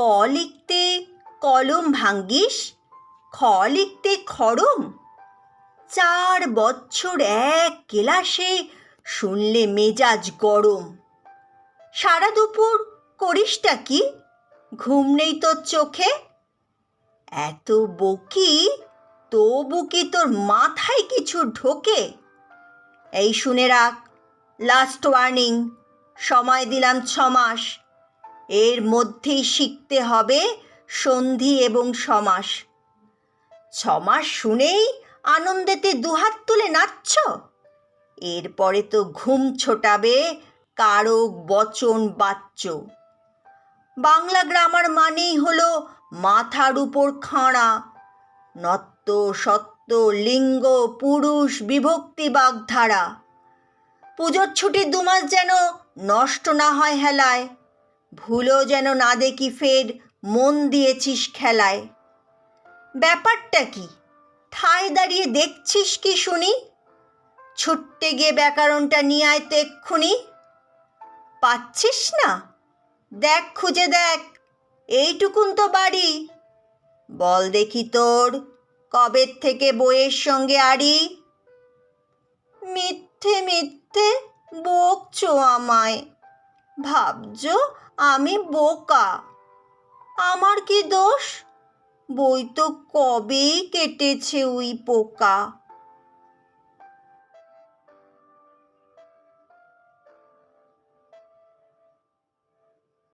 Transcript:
ক লিখতে কলম ভাঙ্গিস, খ লিখতে খড়ম। চার বছর এক ক্লাসে শুনলে মেজাজ গরম। সারা দুপুর করিসটা কি? ঘুম নেই তোর চোখে? এত বকি, তবু কি তোর মাথায় কিছু ঢোকে? এই শুনে রাখ লাস্ট ওয়ার্নিং সময় দিলাম ছ মাস এর মধ্যেই শিখতে হবে সন্ধি এবং সমাস ছমাস শুনেই আনন্দেতে দুহাত তুলে নাচছ? এরপরে তো ঘুম ছোটাবে কারক বচন বাচ্চ বাংলা গ্রামার মানেই হলো মাথার উপর খাঁড়া। নত্ব সত্য লিঙ্গ, পুরুষ, বিভক্তি, বাগধারা। পুজোর ছুটির দুমাস যেন নষ্ট না হয় হেলায়। ভুলও যেন না দেখি ফের, মন দিয়েছিস খেলায়। ব্যাপারটা কি? ঠায় দাঁড়িয়ে দেখছিস কি শুনি? ছুটতে গিয়ে ব্যাকরণটা নিয়ে আয় তো এক্ষুনি। পাচ্ছিস না? দেখ, খুঁজে দেখ। এইটুকুন তো বাড়ি। বল দেখি তোর কবের থেকে বইয়ের সঙ্গে আড়ি? মিথ্যে মিথ্যে, বকছো আমায়। ভাবছ আমি বোকা? আমার কি দোষ? বই তো কবেই কেটেছে ওই পোকা।